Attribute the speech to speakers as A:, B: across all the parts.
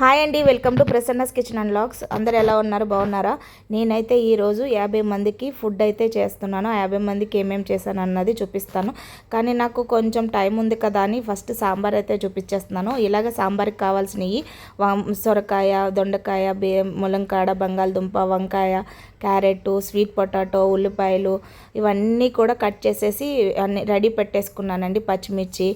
A: Hi అండి welcome to Prasanna's kitchen and vlogs అందరు ఎలా ఉన్నారు? బాగున్నారా? నేనైతే ఈరోజు యాభై మందికి ఫుడ్ అయితే చేస్తున్నాను. యాభై మందికి ఏమేమి చేశాను అన్నది చూపిస్తాను. కానీ నాకు కొంచెం టైం ఉంది కదా అని ఫస్ట్ సాంబార్ అయితే చూపించేస్తున్నాను. ఇలాగ సాంబార్కి కావాల్సినవి సొరకాయ దొండకాయ బే ములంకాడ బంగాళదుంప వంకాయ క్యారెట్ స్వీట్ పొటాటో ఉల్లిపాయలు ఇవన్నీ కూడా కట్ చేసేసి అన్ని రెడీ పెట్టేసుకున్నానండి. పచ్చిమిర్చి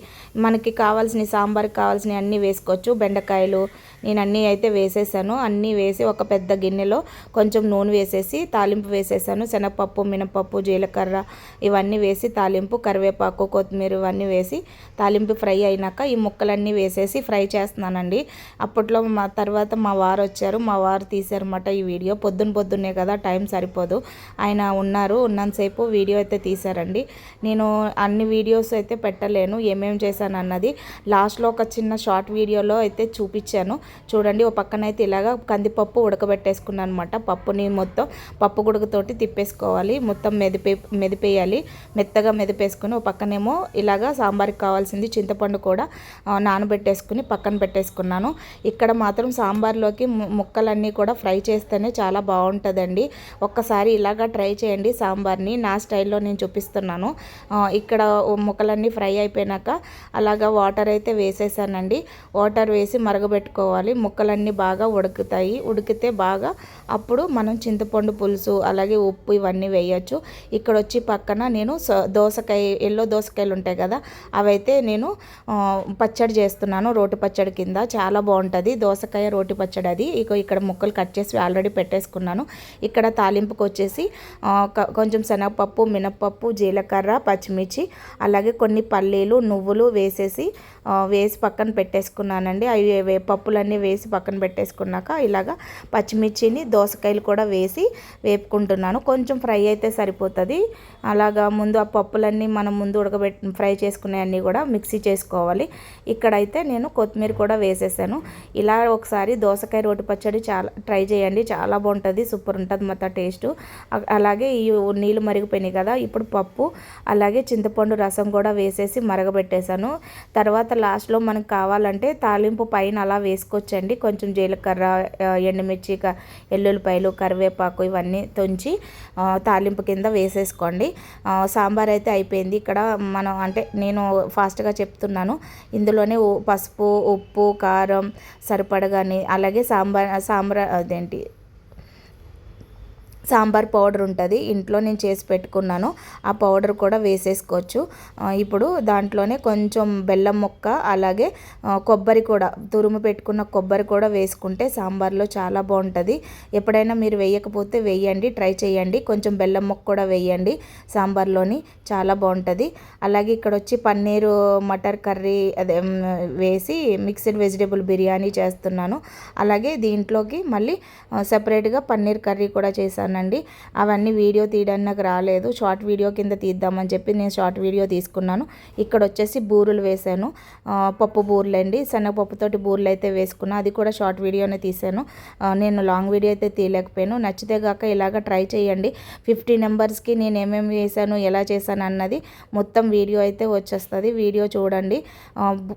A: మనకి కావాల్సిన సాంబార్కి కావాల్సినవి అన్నీ వేసుకోవచ్చు. బెండకాయలు నేను అన్నీ అయితే వేసేసాను. అన్నీ వేసి ఒక పెద్ద గిన్నెలో కొంచెం నూనె వేసేసి తాలింపు వేసేసాను. శనగపప్పు మినపప్పు జీలకర్ర ఇవన్నీ వేసి తాలింపు కరివేపాకు కొత్తిమీర ఇవన్నీ వేసి తాలింపు ఫ్రై అయినాక ఈ ముక్కలన్నీ వేసేసి ఫ్రై చేస్తున్నానండి. అప్పట్లో మా తర్వాత మా వారు వచ్చారు. మా వారు తీశారన్నమాట ఈ వీడియో. పొద్దున పొద్దున్నే కదా టైం సరిపోదు. ఆయన ఉన్నారు ఉన్నంతసేపు వీడియో అయితే తీశారండి. నేను అన్ని వీడియోస్ అయితే పెట్టలేను. ఏమేమి చేశాను అన్నది లాస్ట్లో ఒక చిన్న షార్ట్ వీడియోలో అయితే చూపించాను. చూడండి ఒక పక్కన అయితే ఇలాగ కందిపప్పు ఉడకబెట్టేసుకున్నాను అనమాట పప్పుని మొత్తం పప్పు గుడకతోటి తిప్పేసుకోవాలి. మొత్తం మెదిపే మెదిపేయాలి. మెత్తగా మెదిపేసుకుని ఒక పక్కనేమో ఇలాగా సాంబార్కి కావాల్సింది చింతపండు కూడా నానబెట్టేసుకుని పక్కన పెట్టేసుకున్నాను. ఇక్కడ మాత్రం సాంబార్లోకి ముక్కలన్నీ కూడా ఫ్రై చేస్తేనే చాలా బాగుంటుందండి. ఒక్కసారి ఇలాగా ట్రై చేయండి సాంబార్ని. నా స్టైల్లో నేను చూపిస్తున్నాను. ఇక్కడ ముక్కలన్నీ ఫ్రై అయిపోయినాక అలాగా వాటర్ అయితే వేసేసానండి. వాటర్ వేసి మరగబెట్టుకోవాలి. ముక్కలన్నీ బాగా ఉడుకుతాయి. ఉడికితే బాగా అప్పుడు మనం చింతపండు పులుసు అలాగే ఉప్పు ఇవన్నీ వేయచ్చు. ఇక్కడ వచ్చి పక్కన నేను దోసకాయ ఎల్లో దోసకాయలు ఉంటాయి కదా అవైతే నేను పచ్చడి చేస్తున్నాను రోటి పచ్చడి కింద. చాలా బాగుంటుంది. దోసకాయ రోటి పచ్చడి అది. ఇక ఇక్కడ ముక్కలు కట్ చేసి ఆల్రెడీ పెట్టేసుకున్నాను. ఇక్కడ తాలింపుకి వచ్చేసి కొంచెం శనగపప్పు మినప్పప్పు జీలకర్ర పచ్చిమిర్చి అలాగే కొన్ని పల్లీలు నువ్వులు వేసేసి వేసి పక్కన పెట్టేసుకున్నానండి. అవి పప్పులన్నీ వేసి పక్కన పెట్టేసుకున్నాక ఇలాగ పచ్చిమిర్చిని దోసకాయలు కూడా వేసి వేపుకుంటున్నాను. కొంచెం ఫ్రై అయితే సరిపోతుంది. అలాగా ముందు ఆ పప్పులన్నీ మనం ముందు ఉడకబెట్టి ఫ్రై చేసుకునేవన్నీ కూడా మిక్సీ చేసుకోవాలి. ఇక్కడైతే నేను కొత్తిమీర కూడా వేసేసాను. ఇలా ఒకసారి దోసకాయ రోటి పచ్చడి చాలా ట్రై చేయండి. చాలా బాగుంటుంది సూపర్ ఉంటుంది మొత్తం టేస్ట్. అలాగే ఈ నీళ్ళు మరిగిపోయినాయి కదా ఇప్పుడు పప్పు అలాగే చింతపండు రసం కూడా వేసేసి మరగబెట్టేశాను. తర్వాత లాస్ట్లో మనకు కావాలంటే తాలింపు పైన అలా వేసుకోవచ్చండి కొంచెం జీలకర్ర ఎండుమిర్చి ఎల్లుల్లిపాయలు కరివేపాకు ఇవన్నీ తుంచి తాలింపు కింద వేసేసుకోండి. సాంబార్ అయితే అయిపోయింది. ఇక్కడ మనం అంటే నేను ఫాస్ట్గా చెప్తున్నాను. ఇందులోనే పసుపు ఉప్పు కారం సరిపడగాని అలాగే సాంబార్ సాంబార్ అదేంటి సాంబార్ పౌడర్ ఉంటుంది. ఇంట్లో నేను చేసి పెట్టుకున్నాను. ఆ పౌడర్ కూడా వేసేసుకోవచ్చు. ఇప్పుడు దాంట్లోనే కొంచెం బెల్లం ముక్క అలాగే కొబ్బరి కూడా తురుము పెట్టుకున్న కొబ్బరి కూడా వేసుకుంటే సాంబార్లో చాలా బాగుంటుంది. ఎప్పుడైనా మీరు వేయకపోతే వేయండి ట్రై చేయండి. కొంచెం బెల్లం ముక్క కూడా వేయండి. సాంబార్లోని చాలా బాగుంటుంది. అలాగే ఇక్కడ వచ్చి పన్నీరు మటర్ కర్రీ అదే వేసి మిక్స్డ్ వెజిటేబుల్ బిర్యానీ చేస్తున్నాను. అలాగే దీంట్లోకి మళ్ళీ సపరేట్గా పన్నీర్ కర్రీ కూడా చేశాను. చేశానండి అవన్నీ వీడియో తీయడానికి నాకు రాలేదు. షార్ట్ వీడియో కింద తీద్దామని చెప్పి నేను షార్ట్ వీడియో తీసుకున్నాను. ఇక్కడ వచ్చేసి బూరులు వేశాను. పప్పు బూరెలు అండి శనగపప్పుతోటి బూరెలు అయితే వేసుకున్నా. అది కూడా షార్ట్ వీడియోనే తీసాను నేను లాంగ్ వీడియో అయితే తీయలేకపోయాను. నచ్చితే కాక ఇలాగ ట్రై చేయండి. ఫిఫ్టీ నెంబర్స్కి నేను ఏమేమి వేసాను ఎలా చేశాను అన్నది మొత్తం వీడియో అయితే వచ్చేస్తుంది. వీడియో చూడండి.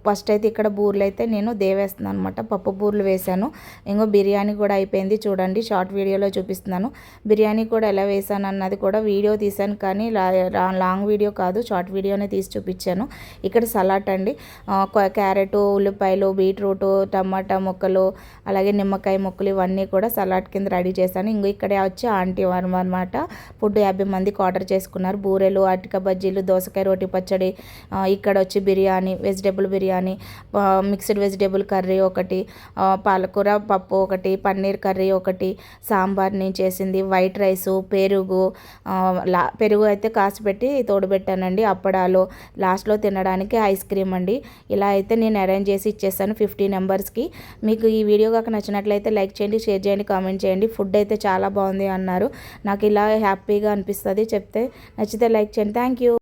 A: ఫస్ట్ అయితే ఇక్కడ బూరెలు అయితే నేను దేవేస్తున్నాను అనమాట పప్పు బూరెలు వేశాను. ఇంకో బిర్యానీ కూడా అయిపోయింది. చూడండి. షార్ట్ వీడియోలో చూపిస్తున్నాను. బిర్యానీ కూడా ఎలా వేసాను అన్నది కూడా వీడియో తీసాను కానీ లాంగ్ వీడియో కాదు షార్ట్ వీడియోనే తీసి చూపించాను. ఇక్కడ సలాడ్ అండి. క్యారెట్ ఉల్లిపాయలు బీట్రూట్ టమాటా ముక్కలు అలాగే నిమ్మకాయ ముక్కలు ఇవన్నీ కూడా సలాడ్ కింద రెడీ చేశాను. ఇంకో ఇక్కడే వచ్చి ఆంటీ వర్మ అనమాట ఫుడ్ యాభై మందికి ఆర్డర్ చేసుకున్నారు. బూరెలు అటిక బజ్జీలు దోసకాయ రోటి పచ్చడి ఇక్కడ వచ్చి biryani vegetable biryani mixed vegetable curry ఒకటి పాలకూర పప్పు ఒకటి పన్నీర్ కర్రీ ఒకటి సాంబార్ నేను చేసింది వైట్ రైసు పెరుగు లా పెరుగు అయితే కాసి పెట్టి తోడుపెట్టానండి అప్పడాలు. లాస్ట్లో తినడానికి ఐస్ క్రీమ్ అండి. ఇలా అయితే నేను అరేంజ్ చేసి ఇచ్చేస్తాను ఫిఫ్టీ నెంబర్స్కి మీకు ఈ వీడియో కాక నచ్చినట్లయితే లైక్ చేయండి షేర్ చేయండి కామెంట్ చేయండి. ఫుడ్ అయితే చాలా బాగుంది అన్నారు. నాకు ఇలా హ్యాపీగా అనిపిస్తుంది చెప్తే. నచ్చితే లైక్ చేయండి. Thank you.